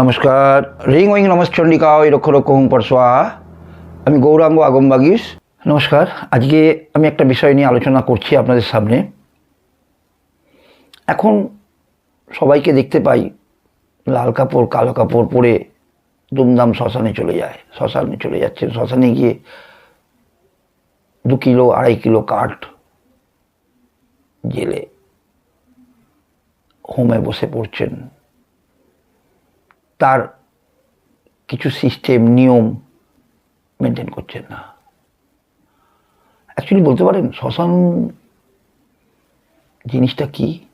নমস্কার। রিং নমস্চণ্ডিকা ওই রক্ষ রক্ষ হুম পরশোয়া আমি গৌরাঙ্গ আগমবাগিস নমস্কার। আজকে আমি একটা বিষয় নিয়ে আলোচনা করছি আপনাদের সামনে। এখন সবাইকে দেখতে পাই, লাল কাপড়, কালো কাপড় পরে দুমদাম শ্মশানে চলে যায়। শ্মশানে চলে যাচ্ছেন শ্মশানে গিয়ে দু কিলো, আড়াই কিলো কাঠ জেলে হোমে বসে পড়ছেন। তার কিছু সিস্টেম নিয়ম মেনটেন করছেন না। অ্যাকচুয়ালি বলতে পারেন, শ্মশান জিনিসটা কি?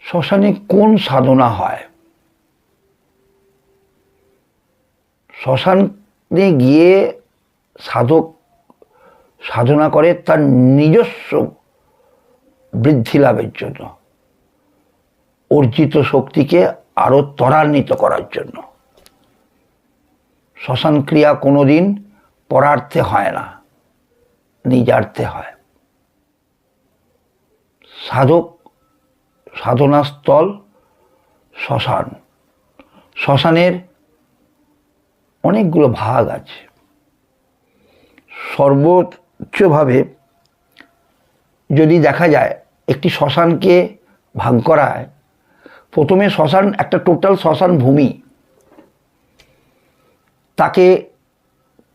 শ্মশানে কোন সাধনা হয়? শ্মশানে গিয়ে সাধক সাধনা করে তার নিজস্ব বৃদ্ধি লাভের জন্য। অর্জিত শক্তিকে আরও ত্বরান্বিত করার জন্য। শ্মশান ক্রিয়া কোনোদিন পরার্থে হয় না, নিজার্থে হয়। সাধক, সাধনাস্থল, শ্মশান। শ্মশানের অনেকগুলো ভাগ আছে। সর্বোচ্চভাবে যদি দেখা যায় একটি শ্মশানকে ভাগ করা হয় প্রথমে শ্মশান, একটা টোটাল শ্মশান ভূমি। তাকে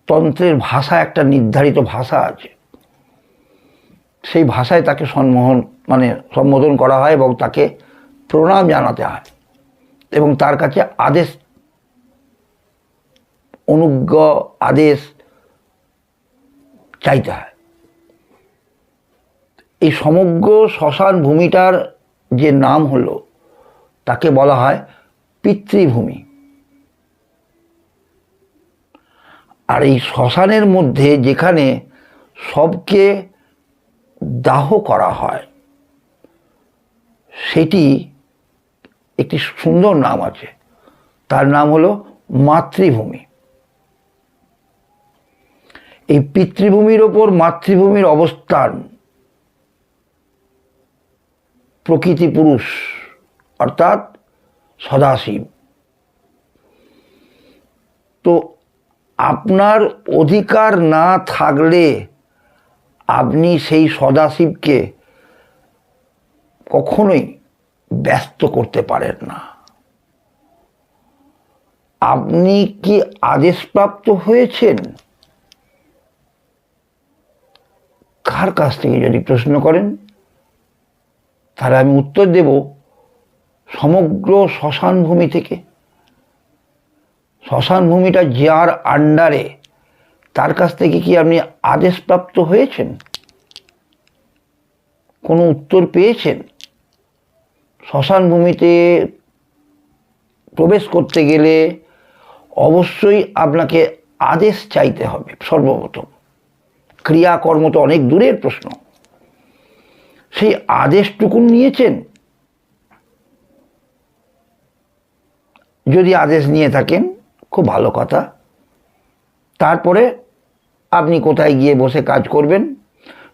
তন্ত্রের ভাষা একটা নির্ধারিত ভাষা আছে। সেই ভাষায় তাকে সম্মোহন মানে সম্বোধন করা হয় এবং তাকে প্রণাম জানাতে হয় এবং তার কাছে আদেশ, অনুজ্ঞ আদেশ চাইতে হয়। এই সমগ্র শ্মশান ভূমিটার যে নাম হলো তাকে বলা হয় পিতৃভূমি। আর এই শ্মশানের মধ্যে যেখানে সবকে দাহ করা হয়, সেটি একটি সুন্দর নাম আছে। তার নাম হলো মাতৃভূমি। এই পিতৃভূমির ওপর মাতৃভূমির অবস্থান প্রকৃতি পুরুষ অর্থাৎ সদাশিব তো আপনার অধিকার না থাকলে আপনি সেই সদাশিবকে কখনোই ব্যস্ত করতে পারেন না। আপনি কি আদেশপ্রাপ্ত হয়েছেন? কার কাছ থেকে যদি প্রশ্ন করেন, তাহলে আমি উত্তর দেব সমগ্র শ্মশান ভূমি থেকে শ্মশান ভূমিটা যার আন্ডারে, তার কাছ থেকে কি আপনি আদেশপ্রাপ্ত হয়েছেন? কোনো উত্তর পেয়েছেন? শ্মশান ভূমিতে প্রবেশ করতে গেলে অবশ্যই আপনাকে আদেশ চাইতে হবে সর্বপ্রথম। ক্রিয়াকর্ম তো অনেক দূরের প্রশ্ন। সেই আদেশটুকুন নিয়েছেন? যদি আদেশ নিয়ে থাকেন, খুব ভালো কথা। তারপরে আপনি কোথায় গিয়ে বসে কাজ করবেন?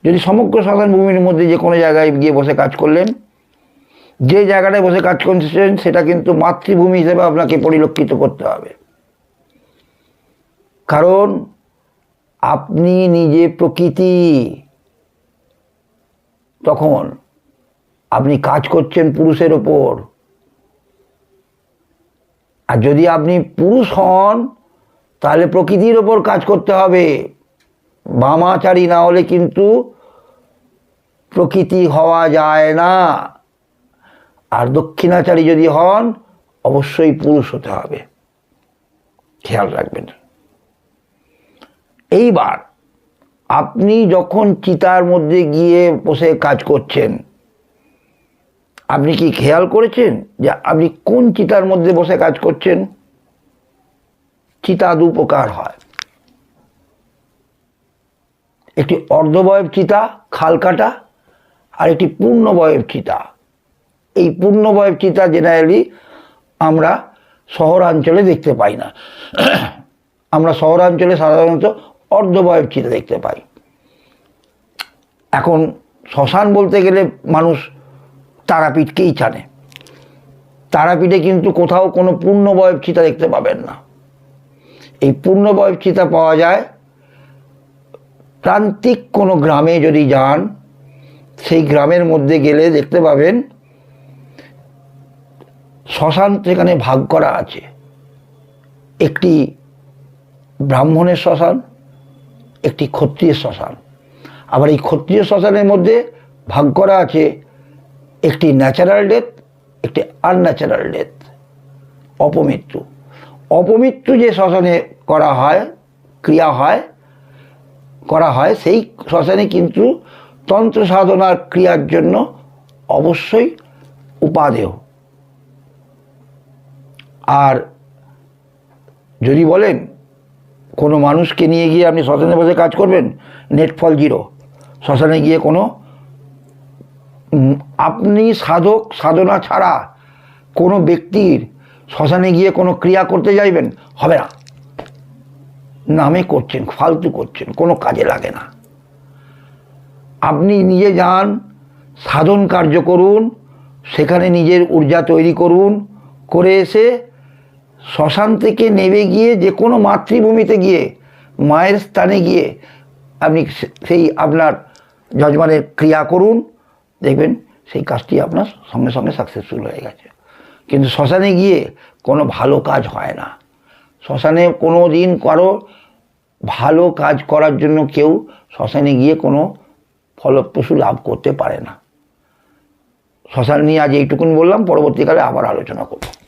যদি সমগ্র সাধারণ ভূমির মধ্যে যে কোনো জায়গায় গিয়ে বসে কাজ করলেন, যে জায়গাটায় বসে কাজ করছেন, সেটা কিন্তু মাতৃভূমি হিসেবে আপনাকে পরিলক্ষিত করতে হবে। কারণ আপনি নিজে প্রকৃতি। তখন আপনি কাজ করছেন পুরুষের ওপর আর যদি আপনি পুরুষ হন, তাহলে প্রকৃতির ওপর কাজ করতে হবে। বামাচারী না হলে কিন্তু প্রকৃতি হওয়া যায় না। আর দক্ষিণাচারী যদি হন, অবশ্যই পুরুষ হতে হবে। খেয়াল রাখবেন। এইবার আপনি যখন চিতার মধ্যে গিয়ে বসে কাজ করছেন আপনি কি খেয়াল করেছেন যে আপনি কোন চিতার মধ্যে বসে কাজ করছেন? চিতা দু প্রকার হয়। একটি অর্ধবয়ব চিতা, খাল কাটা, আর একটি পূর্ণবয়ব চিতা। এই পূর্ণবয়ব চিতা জেনারেলি আমরা শহরাঞ্চলে দেখতে পাই না। আমরা শহরাঞ্চলে সাধারণত অর্ধবয়ব চিতা দেখতে পাই। এখন শ্মশান বলতে গেলে মানুষ তারাপীঠকেই জানে তারাপীঠে কিন্তু কোথাও কোনো পূর্ণবয়ব চিতা দেখতে পাবেন না। এই পূর্ণবয়ব চিতা পাওয়া যায় প্রান্তিক কোনো গ্রামে যদি যান, সেই গ্রামের মধ্যে গেলে দেখতে পাবেন শ্মশান সেখানে ভাগ করা আছে। একটি ব্রাহ্মণের শ্মশান, একটি ক্ষত্রিয় শ্মশান। আবার এই ক্ষত্রিয় শ্মশানের মধ্যে ভাগ করা আছে একটি ন্যাচারাল ডেথ একটি আনন্যাচারাল ডেথ অপমৃত্যু। অপমৃত্যু যে শ্মশানে করা হয়, ক্রিয়া হয়, করা হয়, সেই শ্মশানে কিন্তু তন্ত্র সাধনার ক্রিয়ার জন্য অবশ্যই উপাদেয়। আর যদি বলেন, কোনো মানুষকে নিয়ে গিয়ে আপনি শ্মশানে বসে কাজ করবেন নেট ফল জিরো শ্মশানে গিয়ে কোনো আপনি সাধক, সাধনা ছাড়া কোনো ব্যক্তির শ্মশানে গিয়ে কোনো ক্রিয়া করতে যাইবেন? হবে না। নামে করছেন, ফালতু করছেন, কোনো কাজে লাগে না। আপনি নিজে যান, সাধন কার্য করুন, সেখানে নিজের ঊর্জা তৈরি করুন, করে এসে শ্মশান থেকে নেমে গিয়ে যে কোনো মাতৃভূমিতে গিয়ে, মায়ের স্থানে গিয়ে আপনি সেই আপনার যজমানের ক্রিয়া করুন দেখবেন সেই কাজটি আপনার সঙ্গে সঙ্গে সাকসেসফুল হয়ে গেছে। কিন্তু শ্মশানে গিয়ে কোনো ভালো কাজ হয় না। শ্মশানে কোনো দিন কারও ভালো কাজ করার জন্য কেউ শ্মশানে গিয়ে কোনো ফলপ্রসূ লাভ করতে পারে না। শ্মশান নিয়ে আজ এইটুকুন বললাম, পরবর্তীকালে আবার আলোচনা করব।